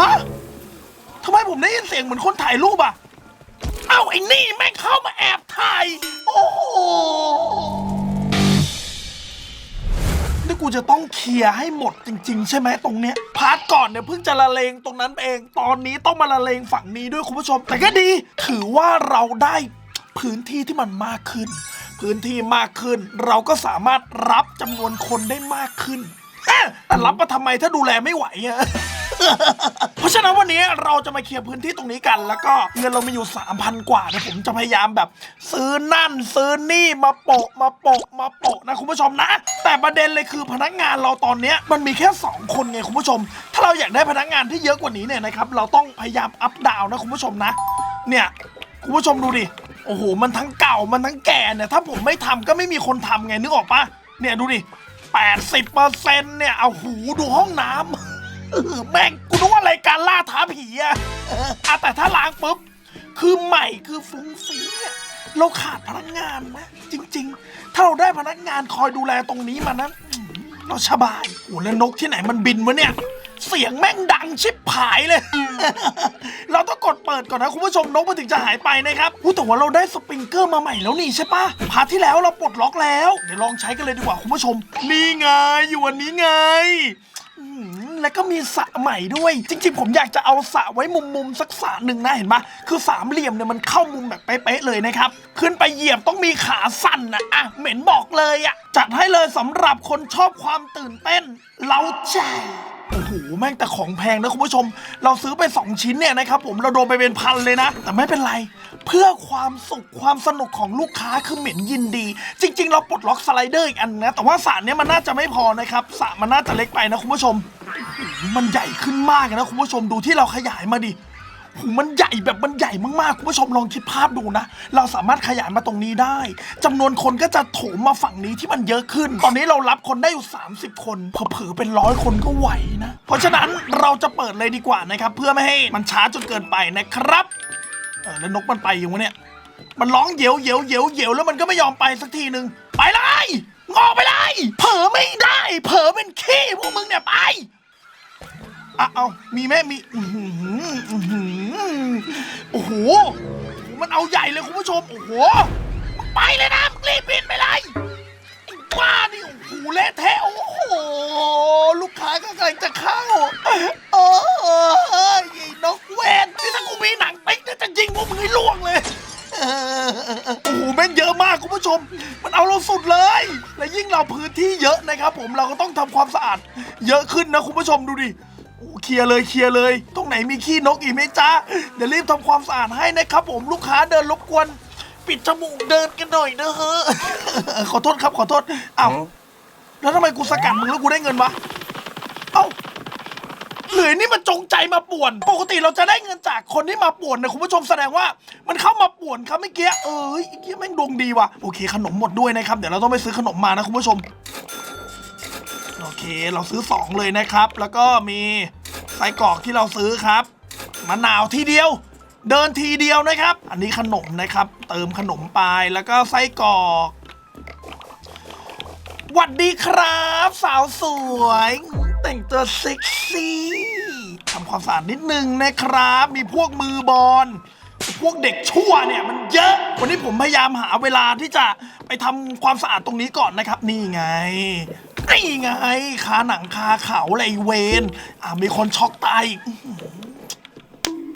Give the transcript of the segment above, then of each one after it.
ฮะทำไมผมได้ยินเสียงเหมือนคนถ่ายรูปอะ เอ้าไอ้นี่แม่งเข้ามาแอบถ่าย โอ้โหนี่กูจะต้องเคลียร์ให้หมดจริง ๆ ใช่ไหมตรงเนี้ย พาร์ทก่อนเนี่ยเพิ่งจะละเลงตรงนั้นเอง ตอนนี้ต้องมาละเลงฝั่งนี้ด้วยคุณผู้ชม แต่ก็ดี ถือว่าเราได้พื้นที่ที่มันมากขึ้น พื้นที่มากขึ้น เราก็สามารถรับจำนวนคนได้มากขึ้นแต่รับมาทำไมถ้าดูแลไม่ไหวอะ เพราะฉะนั้นวันนี้เราจะมาเคลียร์พื้นที่ตรงนี้กัน แล้วก็เงินเรามีอยู่ 3,000 กว่านะผมจะพยายามแบบ ซื้อนั่นซื้อนี่มาโปะมาโปะมาโปะนะคุณผู้ชมนะ แต่ประเด็นเลยคือพนักงานเราตอนเนี้ยมันมีแค่ 2 คนไงคุณผู้ชม ถ้าเราอยากได้พนักงานที่เยอะกว่านี้เนี่ยนะครับเราต้องพยายามอัพดาวนะคุณผู้ชมนะ เนี่ยคุณผู้ชมดูดิโอ้โหมันทั้งเก่ามันทั้งแก่เนี่ยถ้าผมไม่ทำก็ไม่มีคนทำไงนึกออกปะเนี่ยดูดิแปดสิบเปอร์เซ็นต์เนี่ยเอาหูดูห้องน้ำ เออแม่งกูนึกว่ารายการล่าท้าผีอะเอออะแต่ถ้าล้างปุ๊บ คือใหม่คือฟุ้งฟิ้งเนี่ยเราขาดพนักงานนะจริง ๆ ถ้าเราได้พนักงานคอยดูแลตรงนี้มานะอืมเราสบายโอ้แล้วนกที่ไหนมันบินวะเนี่ย เสียงแม่งดังชิบหายเลย เราต้องกดเปิดก่อนนะคุณผู้ชมนกมันถึงจะหายไปนะครับพูดแต่ว่าเราได้สปริงเกอร์มาใหม่แล้วนี่ใช่ปะพาร์ทที่แล้วเราปลดล็อกแล้ว เดี๋ยวลองใช้กันเลยดีกว่าคุณผู้ชม นี่ไงอยู่วันนี้ไง แล้วก็มีสระใหม่ด้วย จริง ๆ ผมอยากจะเอาสระไว้มุมมุมๆสักสระหนึ่งนะเห็นปะคือสามเหลี่ยมเนี่ยมันเข้ามุมแบบเป๊ะๆเลยนะครับ ขึ้นไปเหยียบต้องมีขาสั่นนะอะเหม็นบอกเลยอะจัดให้เลยสำหรับคนชอบความตื่นเต้น เล้าใจ โอ้โหแม่งแต่ของแพงนะคุณผู้ชม เราซื้อไป 2 ชิ้นเนี่ยนะครับผมเราโดนไปเป็นพันเลยนะ แต่ไม่เป็นไร เพื่อความสุขความสนุกของลูกค้าคือเหม็นยินดี จริง ๆ เราปลดล็อกสไลเดอร์อีกอันนะ แต่ว่าสระเนี้ยมันน่าจะไม่พอนะครับสระมันน่าจะเล็กไปนะคุณผู้ชม มันใหญ่ขึ้นมากนะคุณผู้ชมดูที่เราขยายมาดิ หูมันใหญ่แบบมันใหญ่มากๆ คุณผู้ชมลองคิดภาพดูนะ เราสามารถขยายมาตรงนี้ได้จำนวนคนก็จะโถมมาฝั่งนี้ที่มันเยอะขึ้น ตอนนี้เรารับคนได้อยู่ 30 คนเผลอๆเป็นร้อยคนก็ไหวนะ เพราะฉะนั้นเราจะเปิดเลยดีกว่านะครับ เพื่อไม่ให้มันช้าจนเกินไปนะครับ เออแล้วนกมันไปอยู่วะเนี่ย มันร้องเหยวเหยวเหยวเหยวแล้วมันก็ไม่ยอมไปสักทีหนึ่งไปเลยงอไปเลย เผลอไม่ได้ เผลอเป็นขี้พวกมึงเนี่ยไป อะเอามีไหมมีอื้อหืออื้อหือโอ้โห มันเอาใหญ่เลยคุณผู้ชม โอ้โหมึงไปเลยนะรีบบินไปเลยไอ้บ้านี่โอ้โหเละเทะโอ้โห ลูกค้าก็กำลังจะเข้า เออไอ้นกเวนนี่ถ้ากูมีหนังติ๊กเนี่ยจะยิงพวกมึงให้ล่วงเลย เออโอ้โหแม่งเยอะมากคุณผู้ชม มันเอาเราสุดเลย และยิ่งเราพื้นที่เยอะนะครับผมเราก็ต้องทำความสะอาด เยอะขึ้นนะคุณผู้ชมดูดิ โอ้เคลียร์เลยเคลียร์เลย ตรงไหนมีขี้นกอีกไหมจ๊ะเดี๋ยวรีบทำความสะอาดให้นะครับ ผมลูกค้าเดินรบกวน ปิดจมูกเดินกันหน่อยนะฮะ ขอโทษครับขอโทษอ้าวแล้วทำไมกูสกัดมึงแล้วกูได้เงินวะเอ้าหรือนี่มันจงใจมาป่วน ปกติเราจะได้เงินจากคนที่มาป่วนนะคุณผู้ชมแสดงว่า มันเข้ามาป่วนครับเมื่อกี้เอ้ยไอ้เกี้ยแม่งดวงดีว่ะโอเคขนมหมดด้วยนะครับเดี๋ยวเราต้องไปซื้อขนมมานะคุณผู้ชมโอ เค เราซื้อ 2 เลยนะครับ แล้วก็มีไส้กรอกที่เราซื้อครับมะนาวทีเดียว เดินทีเดียวนะครับ อันนี้ขนมนะครับ เติมขนมไปแล้วก็ไส้กรอกหวัดดีครับ สาวสวย แต่งตัวเซ็กซี่ทำความสะอาดนิดนึงนะครับ มีพวกมือบอลพวกเด็กชั่วเนี่ยมันเยอะ วันนี้ผมพยายามหาเวลาที่จะไปทำความสะอาดตรงนี้ก่อนนะครับ นี่ไง นี่ไงคาหนังคาเขาอะไรเวนอ่ามีคนช็อกตายอีกอื้อหือ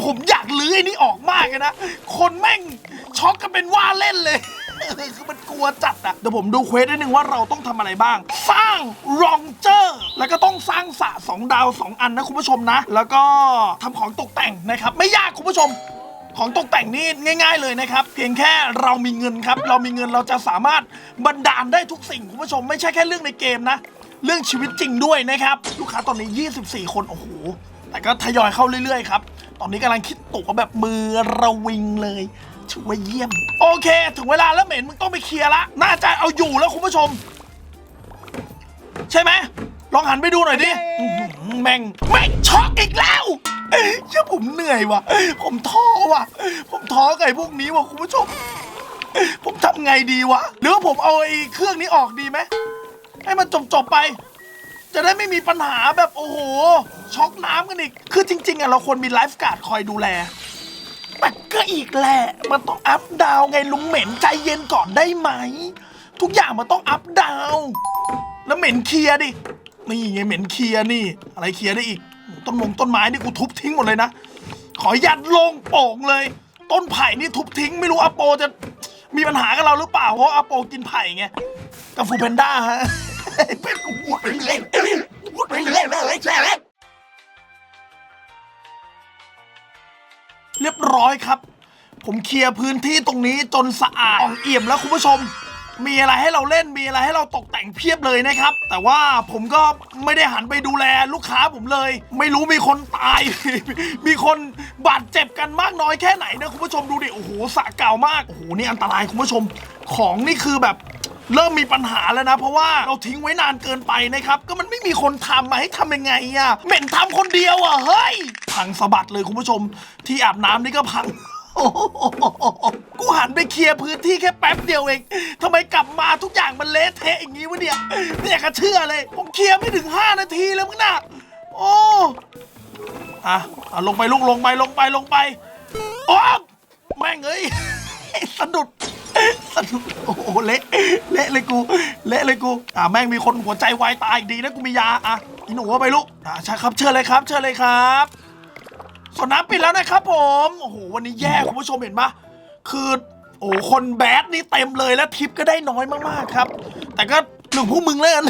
ผมอยากลื้อไอ้นี่ออกมากเลยนะ คนแม่งช็อกกันเป็นว่าเล่นเลย คือมันกลัวจัดอะเดี๋ยวผมดูเควสนิดนึงว่าเราต้องทำอะไรบ้าง สร้างรองเจอร์ แล้วก็ต้องสร้างสระสองดาวสองอันนะคุณผู้ชมนะ แล้วก็ทำของตกแต่งนะครับ ไม่ยากคุณผู้ชม ของตกแต่งนี่ง่าย ๆเลยนะครับ เพียงแค่เรามีเงินครับ เรามีเงินเราจะสามารถบันดาลได้ทุกสิ่งคุณผู้ชมไม่ใช่แค่เรื่องในเกมนะ เรื่องชีวิตจริงด้วยนะครับลูกค้าตอนนี้ 24 คนโอ้โหแต่ก็ทยอยเข้าเรื่อยๆครับตอนนี้กำลังคิดตั๋วแบบมือระวิงเลยถือว่าเยี่ยม โอเค ถึงเวลาแล้วเหม็นมึงต้องไปเคลียร์ละน่าจะเอาอยู่แล้วคุณผู้ชม ใช่ไหม ลองหันไปดูหน่อยดิอื้อหือแม่งแม่งช็อกอีกแล้วเอ้ยเชื่อผมเหนื่อยว่ะ ผมท้อว่ะ ผมท้อกับไอ้พวกนี้ว่ะคุณผู้ชม ผมทำไงดีวะ หรือว่าผมเอาไอ้เครื่องนี้ออกดีไหมให้มันจบจบๆไป จะได้ไม่มีปัญหาแบบโอ้โห ช็อกน้ำกันอีก คือจริง ๆอะเราควรมีไลฟ์การ์ดคอยดูแล แต่ก็อีกแหละ มันต้องอัพดาวน์ไงลุงเหม็นใจเย็นก่อนได้ไหม ทุกอย่างมันต้องอัพดาวน์แล้วเหม็นเคลียร์ดิ นี่ไงเหม็นเคลียร์นี่ อะไรเคลียร์ได้อีก ต้นมงต้นไม้นี่กูทุบทิ้งหมดเลยนะ ขอยัดลงโป่งเลย ต้นไผ่นี่ทุบทิ้งไม่รู้อาโปจะมีปัญหากับเราหรือเปล่าเพราะอาโปกินไผ่ไงกับฟูเพนด้าฮะเป็นกูพูดไปเล่นพูดไปเล่นอะไรแค่เรียบร้อยครับ ผมเคลียร์พื้นที่ตรงนี้จนสะอาดอ่องเอี่ยมแล้วคุณผู้ชม มีอะไรให้เราเล่นมีอะไรให้เราตกแต่งเพียบเลยนะครับ แต่ว่าผมก็ไม่ได้หันไปดูแลลูกค้าผมเลย ไม่รู้มีคนตาย มีคนบาดเจ็บกันมากน้อยแค่ไหนนะคุณผู้ชมดูดิโอ้โหสะเก่ามากโอ้โหนี่อันตรายคุณผู้ชมของนี่คือแบบเริ่มมีปัญหาแล้วนะ เพราะว่าเราทิ้งไว้นานเกินไปนะครับ ก็มันไม่มีคนทำมาให้ทำยังไงอะเหม็นทำคนเดียวอะเฮ้ย พังสะบัดเลยคุณผู้ชม ที่อาบน้ำนี่ก็พัง โอ้โหกูหันไปเคลียร์พื้นที่แค่แป๊บเดียวเองทำไมกลับมาทุกอย่างมันเละเทะอย่างนี้วะเนี่ยไม่อยากจะเชื่อเลย ผมเคลียร์ไม่ถึง 5 นาทีแล้วมึงน่ะ โอ้อะอะลงไปลูกลงไปลงไปลงไป โอ้แม่งเอ้ยสะดุดสะดุดโอ้โหเละเละเลยกู เละเลยกู อ่าแม่งมีคนหัวใจวายตายอีกดีนะกูมียา อะอีหนูว่าไปลูก อ่าใช่ครับเชิญเลยครับ เชิญเลยครับ สนน้ำปิดแล้วนะครับผม โอ้โห วันนี้แย่คุณผู้ชมเห็นปะคือโอ้โหคนแบดนี่เต็มเลยแล้วทิปก็ได้น้อยมากๆครับ แต่ก็หนึ่งพวกมึงเลยกัน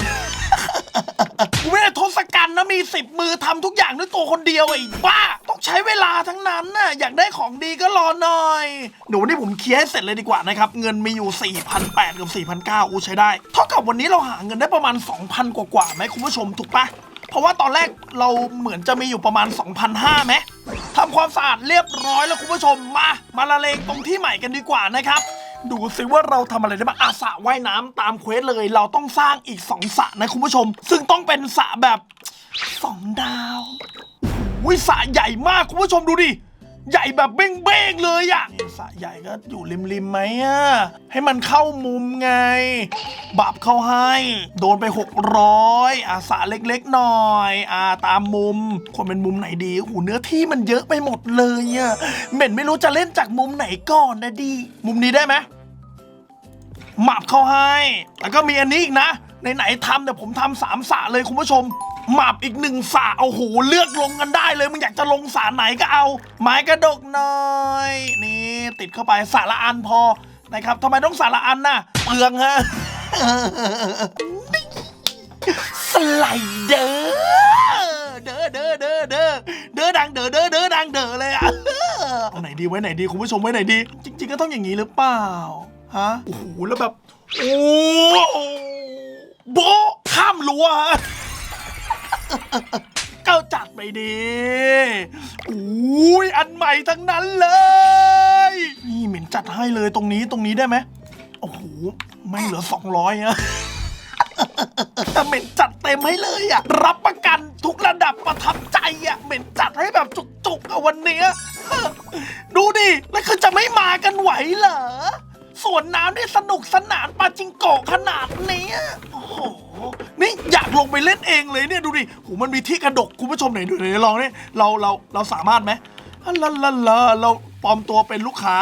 กูไม่ได้ทศกัณฐ์นะมีสิบมือทำทุกอย่างด้วยตัวคนเดียวไอ้บ้า ต้องใช้เวลาทั้งนั้นน่ะอยากได้ของดีก็รอหน่อยเดี๋ยววันนี้ผมเคลียร์ให้เสร็จเลยดีกว่านะครับ เงินมีอยู่4,800กับ4,900อู้ใช้ได้ เท่ากับวันนี้เราหาเงินได้ประมาณ 2,000 กว่าๆไหมคุณผู้ชมถูกปะ เพราะว่าตอนแรกเราเหมือนจะมีอยู่ประมาณ 2,500ไหมทำความสะอาดเรียบร้อยแล้วคุณผู้ชมมา มาละเลงตรงที่ใหม่กันดีกว่านะครับ ดูสิว่าเราทำอะไรได้บ้างอาสระว่ายน้ำตามเควสเลย เราต้องสร้างอีกสองสระนะคุณผู้ชม ซึ่งต้องเป็นสระแบบสองดาววิสระใหญ่มากคุณผู้ชมดูดิ ใหญ่แบบเบ้งๆเลยอะสระใหญ่ก็อยู่ริมๆไหมอะให้มันเข้ามุมไง บับเข้าให้ โดนไป 600อาสระเล็กๆหน่อยอ่าตามมุมควรเป็นมุมไหนดีโอ้โหเนื้อที่มันเยอะไปหมดเลยอะเหม็นไม่รู้จะเล่นจากมุมไหนก่อนนะดี มุมนี้ได้ไหมหมับเข้าให้ แล้วก็มีอันนี้อีกนะ ไหนๆทำเดี๋ยวผมทำสามสระเลยคุณผู้ชมหมับอีกหนึ่งสระเอาโหเลือกลงกันได้เลยมึงอยากจะลงสระไหนก็เอา ไม้กระดกหน่อยนี่ติดเข้าไปสระละอันพอนะครับทำไมต้องสระละอันน่ะเปลืองฮะสไลเดอร์เด้อเด้อเด้อเด้อเด้อดังเด้อเด้อเด้อดังเด้อเลยอะเอาไหนดีไว้ไหนดีคุณผู้ชมไว้ไหนดี จริง ๆ ก็ต้องอย่างนี้หรือเปล่าฮะโอ้โหแล้วแบบโอ้ โบะข้ามรั้วฮะก็จัดไปดีอุ้ยอันใหม่ทั้งนั้นเลย นี่เหม็นจัดให้เลยตรงนี้ตรงนี้ได้ไหมโอ้โหไม่เหลือสองร้อยอะเหม็นจัดเต็มให้เลยอะรับประกันทุกระดับประทับใจอะเหม็นจัดให้แบบจุกๆอะวันเนี้ยดูดิ แล้วคือจะไม่มากันไหวเหรอ สวนน้ำได้สนุกสนานปาจิงโกะขนาดเนี้ยโอ้โห นี่อยากลงไปเล่นเองเลยเนี่ยดูดิโหมันมีที่กระดกคุณผู้ชมไหนดูไหนลองเนี่ยเราเราเราสามารถไหมอะลาลาลาเราปลอมตัวเป็นลูกค้า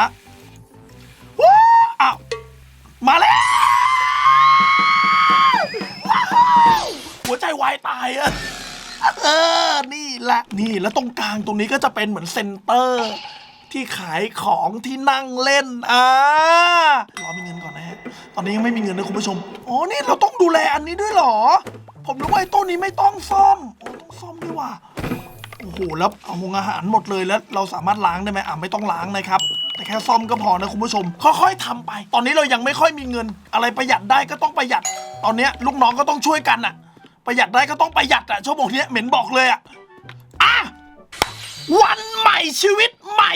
ว้าอ้าวมาแล้วหัวใจวายตายอะเออ นี่แหละ นี่แล้วตรงกลางตรงนี้ก็จะเป็นเหมือนเซ็นเตอร์ ที่ขายของที่นั่งเล่นอ่ารอมีเงินก่อนนะฮะตอนนี้ยังไม่มีเงินนะคุณผู้ชมอ๋อนี่เราต้องดูแลอันนี้ด้วยเหรอ ผมรู้ว่าไอ้ต้นนี้ไม่ต้องซ่อมโอ้ต้องซ่อมด้วยว่ะโอ้โหแล้วเอาหงอาหารหมดเลยแล้ว เราสามารถล้างได้ไหมอะไม่ต้องล้างนะครับแต่แค่ซ่อมก็พอนะคุณผู้ชม ค่อยๆทำไป ตอนนี้เรายังไม่ค่อยมีเงิน อะไรประหยัดได้ก็ต้องประหยัด ตอนนี้ลูกน้องก็ต้องช่วยกันอะประหยัดได้ก็ต้องประหยัดอะชั่วโมงเนี้ยเหม็นบอกเลยอะอะ วันใหม่ชีวิตใหม่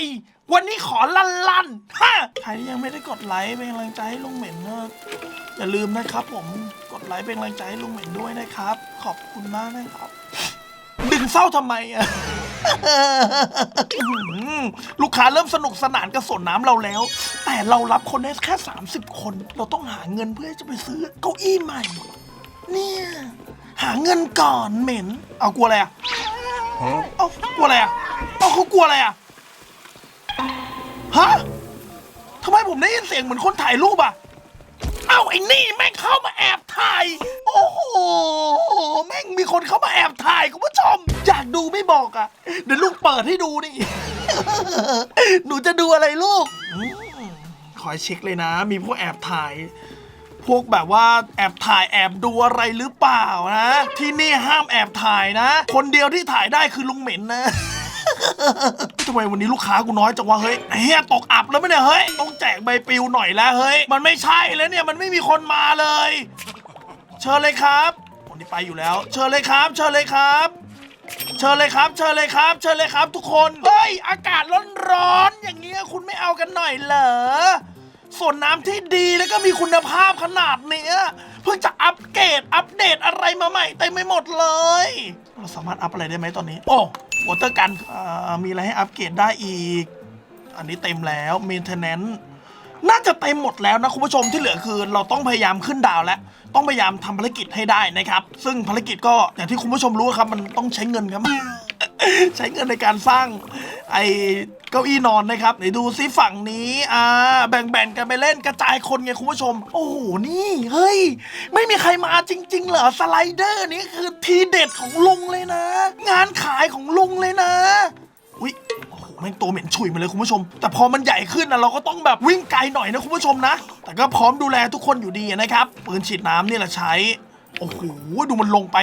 วันนี้ขอลั่นลั่นๆฮะใครที่ยังไม่ได้กดไลค์เป็นกำลังใจให้ลุงเหม็นนะอย่าลืมนะครับ ผมกดไลค์เป็นกำลังใจให้ลุงเหม็นด้วยนะครับ ขอบคุณมากนะครับดึงเศร้าทำไมอะอื้อหือลูกค้าเริ่มสนุกสนานกับสวนน้ำเราแล้ว แต่เรารับคนได้แค่ 30 คน เราต้องหาเงินเพื่อจะไปซื้อเก้าอี้ใหม่ เนี่ย หาเงินก่อนเหม็น เอากลัวอะไรอะเอากลัวอะไรอะ เอาเขากลัวอะไรอะ ฮะทำไมผมได้ยินเสียงเหมือนคนถ่ายรูปอะ เอ้าไอ้นี่แม่งเข้ามาแอบถ่าย โอ้โห แม่งมีคนเข้ามาแอบถ่ายคุณผู้ชม อยากดูไม่บอกอะ เดี๋ยวลูกเปิดให้ดูนี่ หนูจะดูอะไรลูกอืมคอยเช็คเลยนะ มีพวกแอบถ่าย พวกแบบว่าแอบถ่ายแอบดูอะไรหรือเปล่านะ ที่นี่ห้ามแอบถ่ายนะ คนเดียวที่ถ่ายได้คือลุงเหม็นนะ ทำไมวันนี้ลูกค้ากูน้อยจังวะเฮ้ยเฮียตกอับแล้วไหมเนี่ยเฮ้ยต้องแจกใบปลิวหน่อยแล้วเฮ้ย มันไม่ใช่แล้วเนี่ยมันไม่มีคนมาเลย เชิญเลยครับคนที่ไปอยู่แล้ว เชิญเลยครับ เชิญเลยครับเชิญเลยครับ เชิญเลยครับ เชิญเลยครับทุกคน เฮ้ย อากาศร้อนๆอย่างเงี้ยคุณไม่เอากันหน่อยเหรอส่วนน้ำที่ดีแล้วก็มีคุณภาพขนาดเนี้ย เพิ่งจะอัปเกรดอัปเดตอะไรมาใหม่เต็มไปหมดเลย เราสามารถอัปอะไรได้ไหมตอนนี้ โอ้วอเตอร์กันมีอะไรให้อัปเกรดได้อีก อันนี้เต็มแล้ว maintenance น่าจะเต็มหมดแล้วนะคุณผู้ชมที่เหลือคือ เราต้องพยายามขึ้นดาวแล้ว ต้องพยายามทำภารกิจให้ได้นะครับ ซึ่งภารกิจก็อย่างที่คุณผู้ชมรู้ครับมันต้องใช้เงินครับ ใช้เงินในการสร้างไอ้เก้าอี้นอนนะครับไหนดูซิฝั่งนี้อ่าแบ่งๆกันไปเล่นกระจายคนไงคุณผู้ชม โอ้โหนี่เฮ้ย ไม่มีใครมาจริง ๆ เหรอสไลเดอร์นี่คือทีเด็ดของลุงเลยนะ งานขายของลุงเลยนะอุ้ยโอ้โหแม่งตัวเหม็นฉุยมาเลยคุณผู้ชม แต่พอมันใหญ่ขึ้นนะเราก็ต้องแบบวิ่งไกลหน่อยนะคุณผู้ชมนะ แต่ก็พร้อมดูแลทุกคนอยู่ดีนะครับปืนฉีดน้ำนี่แหละใช้ โอ้โหดูมันลงไป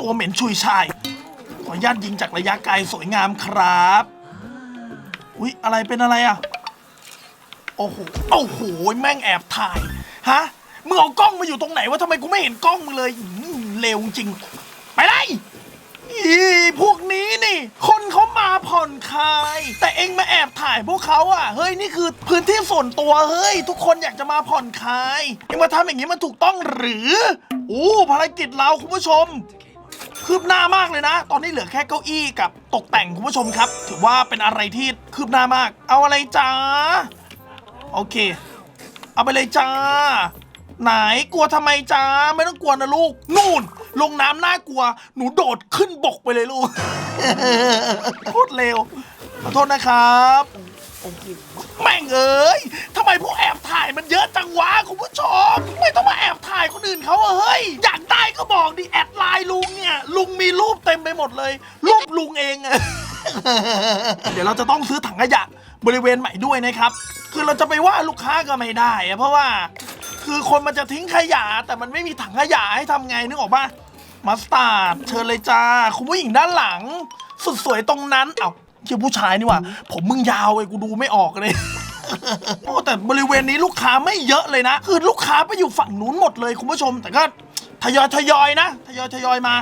ตัวเหม็นฉุยชาย ออนุญาตยิงจากระยะไกลสวยงามครับ อุ๊ย อะไรเป็นอะไรอะ โอ้โห โอ้โห แม่งแอบถ่าย ฮะ มึงเอากล้องมาอยู่ตรงไหนวะทำไมกูไม่เห็นกล้องมึงเลยอื้อเลวจริง ไปเลย อีพวกนี้นี่ คนเขามาผ่อนคลาย แต่เองมาแอบถ่ายพวกเขาอะ เฮ้ย นี่คือพื้นที่ส่วนตัวเฮ้ย ทุกคนอยากจะมาผ่อนคลายเองมาทำอย่างนี้มันถูกต้องหรือ อู้ภารกิจเราคุณผู้ชม คืบหน้ามากเลยนะ ตอนนี้เหลือแค่เก้าอี้กับตกแต่งคุณผู้ชมครับ ถือว่าเป็นอะไรที่คืบหน้ามาก เอาอะไรจ้าโอเค เอาไปเลยจ้า ไหนกลัวทำไมจ้า ไม่ต้องกลัวนะลูก นู่น ลงน้ำน่ากลัว หนูโดดขึ้นบกไปเลยลูก โคตรเร็วขอโทษนะครับโอ้โห แม่งเอ้ยทำไมพวกแอบถ่ายมันเยอะจังวะคุณผู้ชม ไม่ต้องมาแอบถ่ายคนอื่นเขาอะเฮ้ย อยากได้ก็บอกดิแอดไลน์ลุงเนี่ย ลุงมีรูปเต็มไปหมดเลย รูปลุงเองอะ เดี๋ยวเราจะต้องซื้อถังขยะบริเวณใหม่ด้วยนะครับ คือเราจะไปว่าลูกค้าก็ไม่ได้อะเพราะว่า คือคนมันจะทิ้งขยะ แต่มันไม่มีถังขยะให้ทำไงนึกออกปะมัสตาร์ดเชิญเลยจ้า คุณผู้หญิงด้านหลัง สุดสวยตรงนั้นเอ้า เกี่ยวผู้ชายนี่หว่า ผมมึงยาวไอ้กูดูไม่ออกเลยโอ้แต่บริเวณนี้ลูกค้าไม่เยอะเลยนะ คือลูกค้าไปอยู่ฝั่งนู้นหมดเลยคุณผู้ชม แต่ก็ทยอยทยอยนะทยอยทยอยมา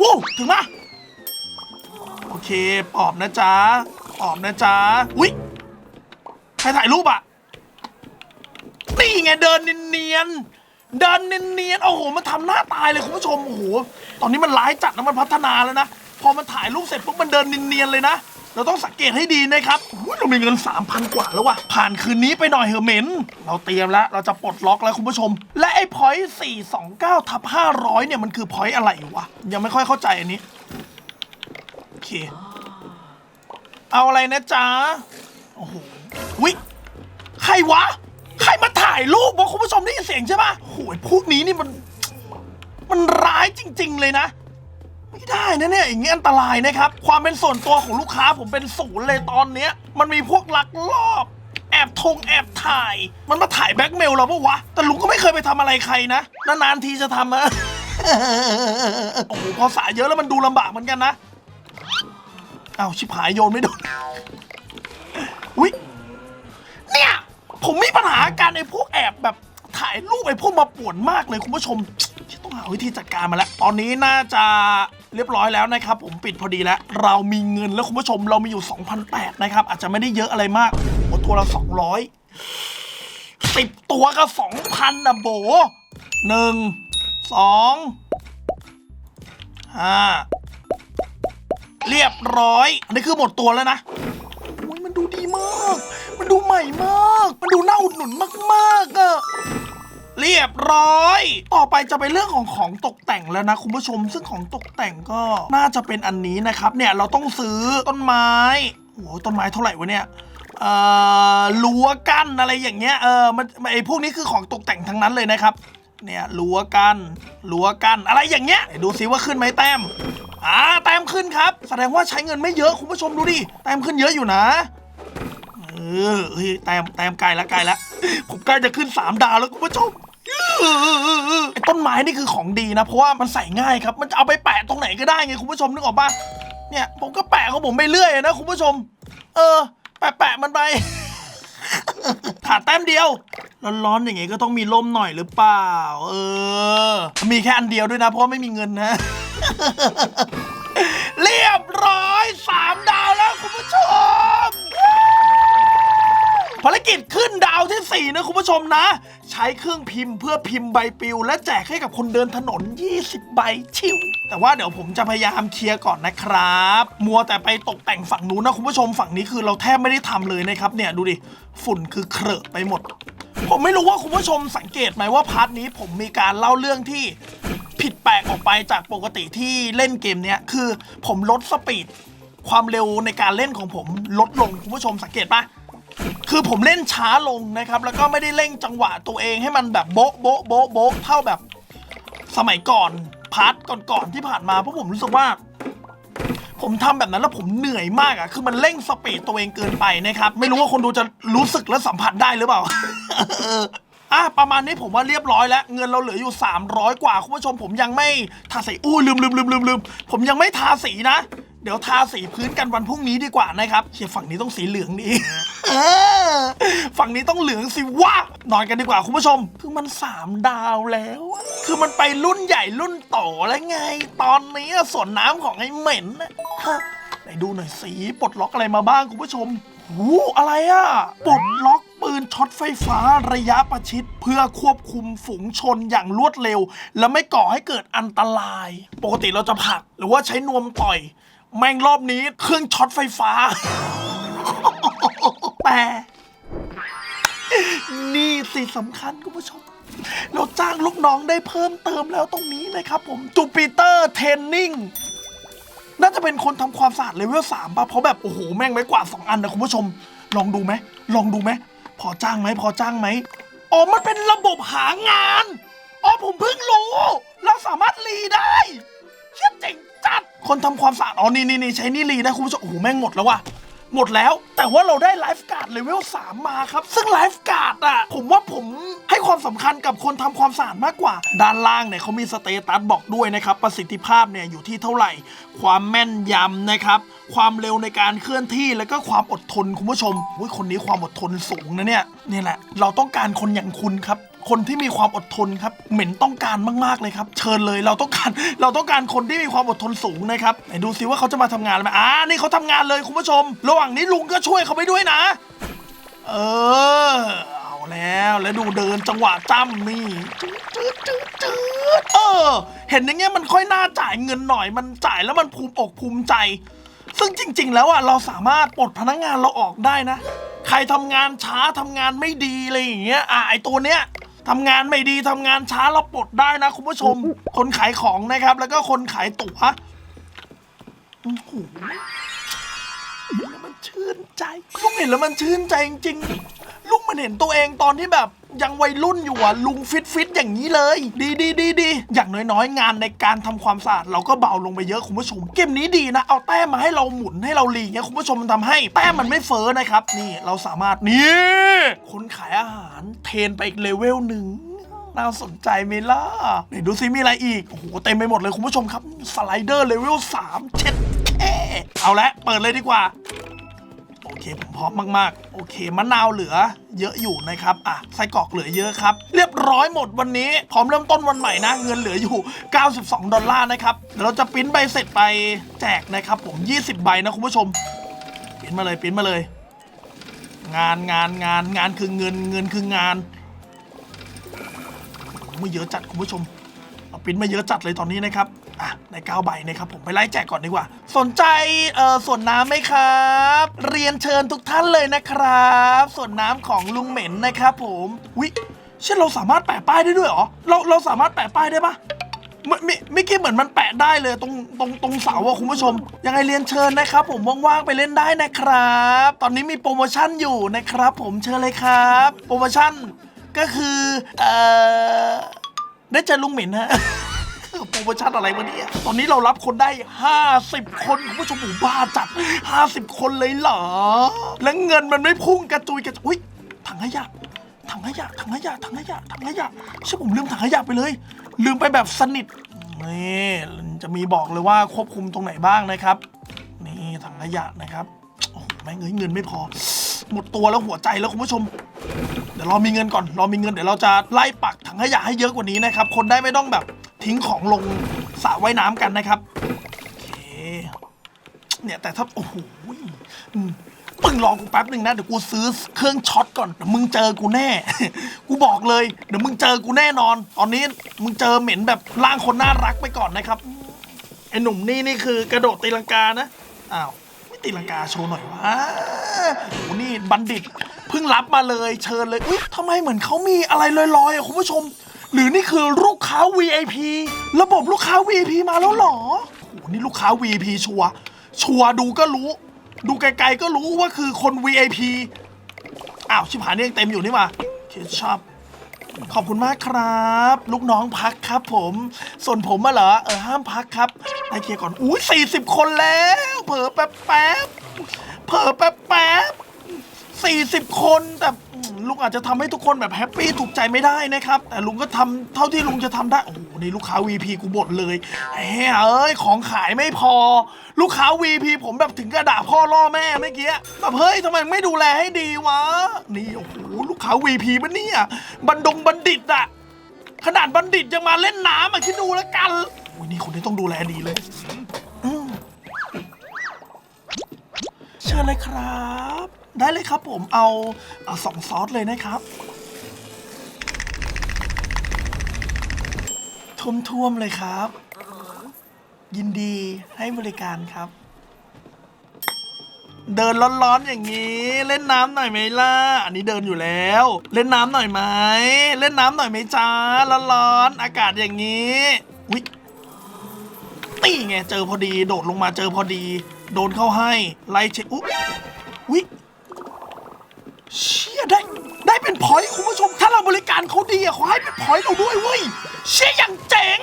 วู้ถึงมาโอเคปอบนะจ๊ะปอบนะจ๊ะอุ๊ยใครถ่ายรูปอะนี่ไงเดินเนียนๆเดินเนียนๆโอ้โห มันทำหน้าตายเลยคุณผู้ชม โอ้โห ตอนนี้มันร้ายจัดนะมันพัฒนาแล้วนะ พอมันถ่ายรูปเสร็จปุ๊บมันเดินเนียนๆเลยนะ เราต้องสังเกตให้ดีนะครับอุ๊ยเรามีเงิน 3,000 กว่าแล้วว่ะ ผ่านคืนนี้ไปหน่อยเหอะเหม็น เราเตรียมแล้ว เราจะปลดล็อกแล้วคุณผู้ชม และไอ้พอยต์429ทับ500 เนี่ยมันคือพอยต์อะไรวะ ยังไม่ค่อยเข้าใจอันนี้ โอเค เอาอะไรนะจ๊ะ โอ้โหวิใครวะ ใครมาถ่ายรูปวะคุณผู้ชมได้ยินเสียงใช่ปะโอยพวกนี้นี่มัน มันร้ายจริง ๆ เลยนะ ไม่ได้นะเนี่ยอย่างงี้อันตรายนะครับ ความเป็นส่วนตัวของลูกค้าผมเป็นศูนย์เลยตอนเนี้ย มันมีพวกลักลอบแอบทงแอบถ่าย มันมาถ่ายแบล็กเมลเราปะวะ แต่ลุงก็ไม่เคยไปทำอะไรใครนะ นานๆทีจะทำอะ โอ้โหพอสายเยอะแล้วมันดูลำบากเหมือนกันนะ อ้าว ชิบหายโยนไม่โดน อุ้ยเนี่ย ผมมีปัญหาการไอ้พวกแอบแบบถ่ายรูปไอ้พวกมาป่วนมากเลยคุณผู้ชม ต้องหาวิธีจัดการมาแล้ว ตอนนี้น่าจะเรียบร้อยแล้วนะครับ ผมปิดพอดีแล้ว เรามีเงินแล้วคุณผู้ชมเรามีอยู่2,008นะครับ อาจจะไม่ได้เยอะอะไรมากโอ้ตัวละ200สิบตัวก็2,000นะโบหนึ่งสองห้าเรียบร้อย อันนี้คือหมดตัวแล้วนะโอ้ยมันดูดีมาก มันดูใหม่มาก มันดูน่าอุดหนุนมากๆอะ เรียบร้อย ต่อไปจะเป็นเรื่องของของตกแต่งแล้วนะคุณผู้ชม ซึ่งของตกแต่งก็น่าจะเป็นอันนี้นะครับ เนี่ยเราต้องซื้อต้นไม้โอ้โหต้นไม้เท่าไหร่วะเนี่ยเอ่อรั้วกั้นอะไรอย่างเงี้ย เออ มันไอพวกนี้คือของตกแต่งทั้งนั้นเลยนะครับ เนี่ยรั้วกั้นรั้วกั้นอะไรอย่างเงี้ย ดูซิว่าขึ้นไหมแต้ม อ่า แต้มขึ้นครับ แสดงว่าใช้เงินไม่เยอะคุณผู้ชมดูดิ แต้มขึ้นเยอะอยู่นะ เออ เฮ้ย แต้ม แต้มไกลล้วไกลล้วผมใกล้จะขึ้นสามดาวแล้วคุณผู้ชม ไอ้ต้นไม้นี่คือของดีนะ เพราะว่ามันใส่ง่ายครับ มันจะเอาไปแปะตรงไหนก็ได้ไงคุณผู้ชมนึกออกปะเนี่ยผมก็แปะของผมไปเรื่อยนะคุณผู้ชม เออ แปะแปะมันไปขาดแต้มเดียวร้อนๆอย่างงี้ก็ต้องมีร่มหน่อยหรือเปล่า เออ มีแค่อันเดียวด้วยนะ เพราะไม่มีเงินนะ เรียบร้อยสามดา ภารกิจขึ้นดาวที่ 4 นะคุณผู้ชมนะ ใช้เครื่องพิมพ์เพื่อพิมพ์ใบปลิว และแจกให้กับคนเดินถนน 20 ใบชิวแต่ว่าเดี๋ยวผมจะพยายามเคลียร์ก่อนนะครับ มัวแต่ไปตกแต่งฝั่งนู้นนะคุณผู้ชมฝั่งนี้คือเราแทบไม่ได้ทำเลยนะครับเนี่ยดูดิฝุ่นคือเครอะไปหมด ผมไม่รู้ว่าคุณผู้ชมสังเกตไหมว่าพาร์ทนี้ผมมีการเล่าเรื่องที่ผิดแปลกออกไปจากปกติที่เล่นเกมเนี้ยคือผมลดสปีดความเร็วในการเล่นของผมลดลงคุณผู้ชมสังเกตปะ คือผมเล่นช้าลงนะครับ แล้วก็ไม่ได้เร่งจังหวะตัวเองให้มันแบบโบ๊ะโบ๊ะโบ๊ะโบ๊ะเท่าแบบสมัยก่อนพาร์ทก่อนๆที่ผ่านมาเพราะผมรู้สึกว่า ผมทำแบบนั้นแล้วผมเหนื่อยมากอะคือมันเร่งสปีดตัวเองเกินไปนะครับ ไม่รู้ว่าคนดูจะรู้สึกและสัมผัสได้หรือเปล่าอะประมาณนี้ผมว่าเรียบร้อยแล้ว เงินเราเหลืออยู่ 300 กว่าคุณผู้ชมผมยังไม่ทาสีอู้ลืมลืมลืมลืมลืมผมยังไม่ทาสีนะ เดี๋ยวทาสีพื้นกันวันพรุ่งนี้ดีกว่านะครับเฮียฝั่งนี้ต้องสีเหลืองนี่ฝั่งนี้ต้องเหลืองสิวะนอนกันดีกว่าคุณผู้ชม คือมันสามดาวแล้ว คือมันไปรุ่นใหญ่รุ่นโตแล้วไง ตอนนี้ส่วนน้ำของไอ้เหม็นนะไหนดูหน่อยสีปลดล็อกอะไรมาบ้างคุณผู้ชมหูอะไรอะปลดล็อกปืนช็อตไฟฟ้าระยะประชิด เพื่อควบคุมฝูงชนอย่างรวดเร็ว และไม่ก่อให้เกิดอันตราย ปกติเราจะผักหรือว่าใช้นวมต่อย แม่งรอบนี้เครื่องช็อตไฟฟ้า แต่นี่สิสำคัญคุณผู้ชม เราจ้างลูกน้องได้เพิ่มเติมแล้วตรงนี้นะครับผมจูปิเตอร์เทนนิ่งน่าจะเป็นคนทำความสะอาดเลเวลสามป่ะ เพราะแบบโอ้โห แม่งไม้กว่าสองอันนะคุณผู้ชม ลองดูไหม ลองดูไหม พอจ้างไหม พอจ้างไหม อ๋อ มันเป็นระบบหางาน อ๋อ ผมเพิ่งรู้ เราสามารถรีได้ เชี่ยเจ๋ง จัด คนทำความสะอาด อ๋อ นี่นี่นี่ใช้นี่รีได้คุณผู้ชม โอ้โห แม่งหมดแล้วว่ะ หมดแล้ว แต่ว่าเราได้ไลฟ์การ์ดเลเวล3มาครับ ซึ่งไลฟ์การ์ดอะ ผมว่าผมให้ความสำคัญกับคนทำความสะอาดมากกว่า ด้านล่างเนี่ยเขามีสเตตัสบอกด้วยนะครับ ประสิทธิภาพเนี่ยอยู่ที่เท่าไหร่ ความแม่นยำนะครับ ความเร็วในการเคลื่อนที่แล้วก็ความอดทนคุณผู้ชมอุ้ยคนนี้ความอดทนสูงนะเนี่ย นี่แหละ เราต้องการคนอย่างคุณครับ คนที่มีความอดทนครับ เหม็นต้องการมากๆเลยครับ เชิญเลยเราต้องการเราต้องการคนที่มีความอดทนสูงนะครับไหนดูซิว่าเขาจะมาทำงานไหมอ่านี่เขาทำงานเลยคุณผู้ชม ระหว่างนี้ลุงก็ช่วยเขาไปด้วยนะ เออเอาแล้วแล้วดูเดินจังหวะจ้ำนี่จืดจืดจืดจืดเออ เห็นอย่างเงี้ยมันค่อยน่าจ่ายเงินหน่อยมันจ่ายแล้วมันภูมิอกภูมิใจ ซึ่งจริง ๆ แล้วอะเราสามารถปลดพนักงานเราออกได้นะใครทำงานช้าทำงานไม่ดีอะไรอย่างเงี้ย อะไอตัวเนี้ย ทำงานไม่ดีทำงานช้าเราปลดได้นะคุณผู้ชม คนขายของนะครับ แล้วก็คนขายตั๋วโอ้โหแล้วมันชื่นใจลุงเห็นแล้วมันชื่นใจจริงๆ ลุงมันเห็นตัวเองตอนที่แบบยังวัยรุ่นอยู่อะลุงฟิตฟิตๆอย่างนี้เลย ดีดีดีดีอย่างน้อยๆ งานในการทำความสะอาดเราก็เบาลงไปเยอะคุณผู้ชม เกมนี้ดีนะ เอาแต้มมาให้เราหมุนให้เราลีเงี้ยคุณผู้ชมมันทำให้แต้มมันไม่เฟ้อนะครับ นี่เราสามารถนี่คนขายอาหารเทนไปอีกเลเวลหนึ่งน่าสนใจไหมล่ะไหนดูซิมีอะไรอีก โอ้โห เต็มไปหมดเลยคุณผู้ชมครับ สไลเดอร์เลเวล3เช็ดแค่เอาละ เปิดเลยดีกว่า เคผมพร้อมมากๆ โอเคมะนาวเหลือ เยอะอยู่นะครับอะไส้กรอกเหลือเยอะครับ เรียบร้อยหมดวันนี้พร้อมเริ่มต้นวันใหม่นะ เงินเหลืออยู่ 92 ดอลลาร์นะครับเดี๋ยวเราจะปริ้นใบเสร็จไปแจกนะครับผม 20 ใบนะคุณผู้ชมปริ้นมาเลยปริ้นมาเลย งานงานงานงานคือเงินเงินคืองานไมาเยอะจัดคุณผู้ชมเอาปริ้นมาเยอะจัดเลยตอนนี้นะครับ อะในเก้าใบนะครับผมไปไล่แจกก่อนดีกว่า สนใจเอ่อส่วนน้ำไหมครับ เรียนเชิญทุกท่านเลยนะครับ ส่วนน้ำของลุงเหม็นนะครับผมวิเช่นเราสามารถแปะป้ายได้ด้วยเหรอเราเราสามารถแปะป้ายได้ปะไม่ไม่ไม่คิดเหมือนมันแปะได้เลยตรงตรงตรงเสาอะคุณผู้ชม ยังไงเรียนเชิญนะครับ ผมว่างๆไปเล่นได้นะครับ ตอนนี้มีโปรโมชั่นอยู่นะครับ ผมเชิญเลยครับ โปรโมชั่นก็คือเอ่อได้เจอลุงเหมินฮะ โปรโมชั่นอะไรวะเนี่ย ตอนนี้เรารับคนได้ 50 คนคุณผู้ชมหมู่บ้าจัด 50 คนเลยเหรอ แล้วเงินมันไม่พุ่งกระจุยกระจุยอุ๊ยถังขยะถังขยะถังขยะถังขยะถังขยะใช่ผมลืมถังขยะไปเลย ลืมไปแบบสนิทนี่จะมีบอกเลยว่าควบคุมตรงไหนบ้างนะครับ นี่ถังขยะนะครับโอ้แม่งเอ้ยเงินไม่พอ หมดตัวแล้วหัวใจแล้วคุณผู้ชม เดี๋ยวรอมีเงินก่อนรอมีเงินเดี๋ยวเราจะไล่ปักถังขยะให้เยอะกว่านี้นะครับ คนได้ไม่ต้องแบบ ทิ้งของลงสระว่ายน้ำกันนะครับโอเคเนี่ยแต่ถ้าโอ้โหอืมมึงรอกูแป๊บหนึ่งนะเดี๋ยวกูซื้อเครื่องช็อตก่อนเดี๋ยวมึงเจอกูแน่ กูบอกเลยเดี๋ยวมึงเจอกูแน่นอน ตอนนี้มึงเจอเหม็นแบบร่างคนน่ารักไปก่อนนะครับไอ้หนุ่มนี่นี่คือกระโดดตีลังกานะอ้าวไม่ตีลังกาโชว์หน่อยวะโอ้โหนี่บัณฑิตเพิ่งรับมาเลยเชิญเลยอุ๊ยทำไมเหมือนเขามีอะไรลอยๆอะคุณผู้ชม หรือนี่คือลูกค้า VIP ระบบลูกค้า VIP มาแล้วเหรอโอ้โหนี่ลูกค้า VIP ชัวร์ชัวร์ดูก็รู้ ดูไกลๆก็รู้ว่าคือคน VIP อ้าว ชิบหายเนี่ยังเต็มอยู่นี่มาเคชอบขอบคุณมากครับ ลูกน้องพักครับผม ส่วนผมอะเหรอ เออ ห้ามพักครับไอเคลียร์ก่อน อุ้ยสี่สิบคนแล้ว เผลอแป๊บแป๊บเผลอแป๊บแป๊บสี่สิบคนแต่ ลุงอาจจะทำให้ทุกคนแบบแฮปปี้ถูกใจไม่ได้นะครับ แต่ลุงก็ทำเท่าที่ลุงจะทำได้ โอ้โหนี่ลูกค้า VP กูบ่นเลยเฮ้ยเอ้ย ของขายไม่พอ ลูกค้า VP ผมแบบถึงกระด่าพ่อล่อแม่เมื่อกี้แบบเฮ้ยทำไมไม่ดูแลให้ดีวะ นี่โอ้โหลูกค้า VP มันเนี่ยบันดงบัณฑิตอะ ขนาดบัณฑิตยังมาเล่นน้ำอะคิดดูแล้วกันโอ้ยนี่คนนี้ต้องดูแลดีเลยอืมเชิญเลยครับ ได้เลยครับผมเอาเอาสองซอสเลยนะครับท่วมๆเลยครับ ยินดีให้บริการครับ เดินร้อนๆอย่างนี้ เล่นน้ำหน่อยไหมล่ะ อันนี้เดินอยู่แล้ว เล่นน้ำหน่อยไหมเล่นน้ำหน่อยไหมจ้าร้อนๆอากาศอย่างนี้วิตีไงเจอพอดี โดดลงมาเจอพอดี โดนเข้าให้ไล่เช็คอุ๊วิ เชี่ยได้ได้เป็นพอยต์คุณผู้ชม ถ้าเราบริการเขาดีอะขอให้เป็นพอยต์เราด้วยเว้ยเชี่ยอย่างเจ๋ง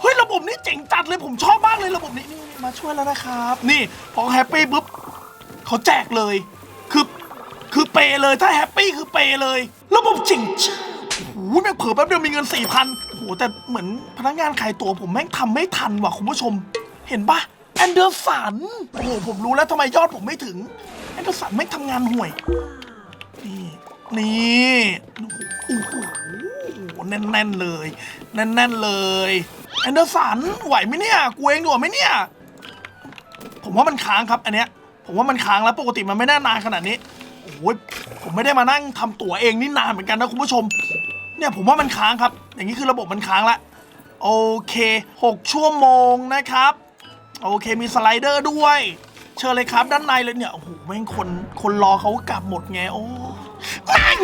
เฮ้ยระบบนี้เจ๋งจัดเลยผมชอบมากเลยระบบนี้นี่นี่มาช่วยแล้วนะครับ นี่พอแฮปปี้ปุ๊บเขาแจกเลยคือคือเปย์เลยถ้าแฮปปี้คือเปย์เลย ระบบจริงจ้าโอ้โหแม่งเผลอแป๊บเดียวมีเงินสี่พันโอ้โหแต่เหมือนพนักงานขายตั๋วผมแม่งทำไม่ทันว่ะคุณผู้ชม เห็นปะแอนเดอร์สันโอ้โหผมรู้แล้วทำไมยอดผมไม่ถึงแอนเดอร์สันแม่งทำงานห่วย นี่นี่โอ้โหแน่นๆเลย แน่นๆเลยแอนเดอร์สันไหวไหมเนี่ยกูเองดีกว่าไหมเนี่ย ผมว่ามันค้างครับ อันเนี้ย ผมว่ามันค้างแล้วปกติมันไม่น่านานขนาดนี้โอ้ยผมไม่ได้มานั่งทำตั๋วเองนี่นานเหมือนกันนะคุณผู้ชม เนี่ยผมว่ามันค้างครับ อย่างนี้คือระบบมันค้างละโอเค6ชั่วโมงนะครับ โอเคมีสไลเดอร์ด้วย เชิญเลยครับด้านในเลยเนี่ยโอ้โหแม่งคนคนรอเขากลับหมดไงโอ้ แม่ง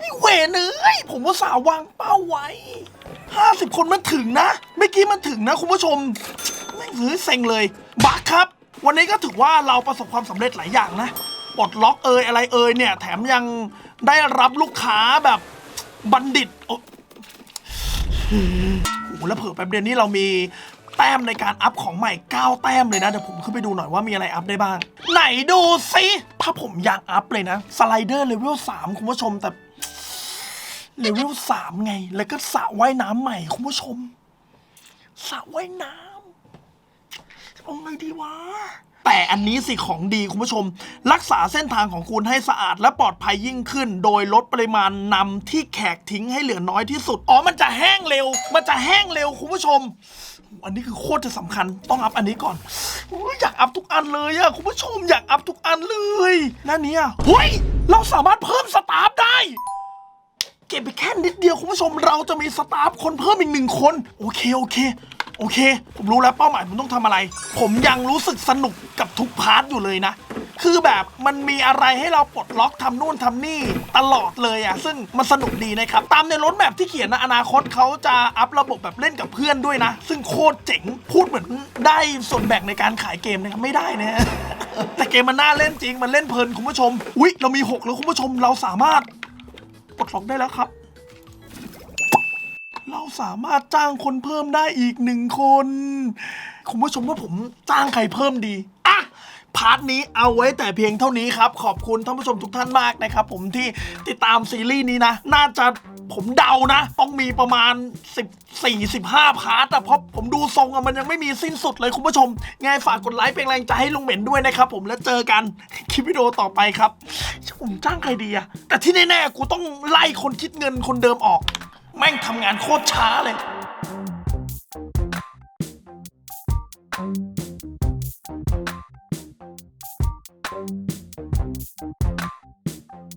นี่เวรเอ้ยผมว่าสาววางเป้าไว้50คนมันถึงนะ เมื่อกี้มันถึงนะคุณผู้ชมแม่งซื้อเซ็งเลยบักครับ วันนี้ก็ถือว่าเราประสบความสำเร็จหลายอย่างนะปลดล็อกเอยอะไรเอยเนี่ย แถมยังได้รับลูกค้าแบบบัณฑิตโอ้โอ้โหแล้วเผื่อแป๊บเดียวนี้เรามี แต้มในการอัพของใหม่ 9 แต้มเลยนะ เดี๋ยวผมขึ้นไปดูหน่อยว่ามีอะไรอัพได้บ้าง ไหนดูสิถ้าผมอยากอัพเลยนะ สไลเดอร์เลเวล3คุณผู้ชมแต่เลเวล3ไง แล้วก็สระว่ายน้ำใหม่คุณผู้ชมสระว่ายน้ำเอาไงดีวะแต่อันนี้สิของดีคุณผู้ชม รักษาเส้นทางของคุณให้สะอาดและปลอดภัยยิ่งขึ้น โดยลดปริมาณนำที่แขกทิ้งให้เหลือน้อยที่สุด อ๋อ มันจะแห้งเร็ว มันจะแห้งเร็วคุณผู้ชม อันนี้คือโคตรจะสำคัญต้องอัพอันนี้ก่อนอยอยากอัพทุกอันเลยอะคุณผู้ชมอยากอัพทุกอันเลยนั่นเนี่ยเฮ้ยเราสามารถเพิ่มสตาฟได้ เก็บไปแค่นิดเดียวคุณผู้ชมเราจะมีสตาฟคนเพิ่มอีกหนึ่งคน โอเคโอเค โอเค ผมรู้แล้วเป้าหมายผมต้องทำอะไร ผมยังรู้สึกสนุกกับทุกพาร์ทอยู่เลยนะ คือแบบมันมีอะไรให้เราปลดล็อกทำนู่นทำนี่ตลอดเลยอะ ซึ่งมันสนุกดีนะครับ ตามในรถแบบที่เขียนนะอนาคตเขาจะอัพระบบแบบเล่นกับเพื่อนด้วยนะ ซึ่งโคตรเจ๋งพูดเหมือนได้ส่วนแบ่งในการขายเกมนะครับไม่ได้นะแต่เกมมันน่าเล่นจริงมันเล่นเพลินคุณผู้ชมอุ๊ยเรามี 6 แล้วคุณผู้ชมเราสามารถ ดล็อกได้แล้วครับ เราสามารถจ้างคนเพิ่มได้อีกหนึ่งคน คุณผู้ชมว่าผมจ้างใครเพิ่มดีอะพาร์ทนี้เอาไว้แต่เพียงเท่านี้ครับ ขอบคุณท่านผู้ชมทุกท่านมากนะครับ ผมที่ติดตามซีรีส์นี้นะ น่าจะ ผมเดานะ ต้องมีประมาณ 14 15 พาร์ทอะเพราะผมดูทรงอะมันยังไม่มีสิ้นสุดเลยคุณผู้ชมไงฝากกดไลค์เป็นแรงใจให้ลุงเหม็นด้วยนะครับผมแล้วเจอกันคลิปวิดีโอต่อไปครับผมจ้างใครดีอะแต่ที่แน่ๆกูต้องไล่คนคิดเงินคนเดิมออก แม่งทำงานโคตรช้าเลย Thank you.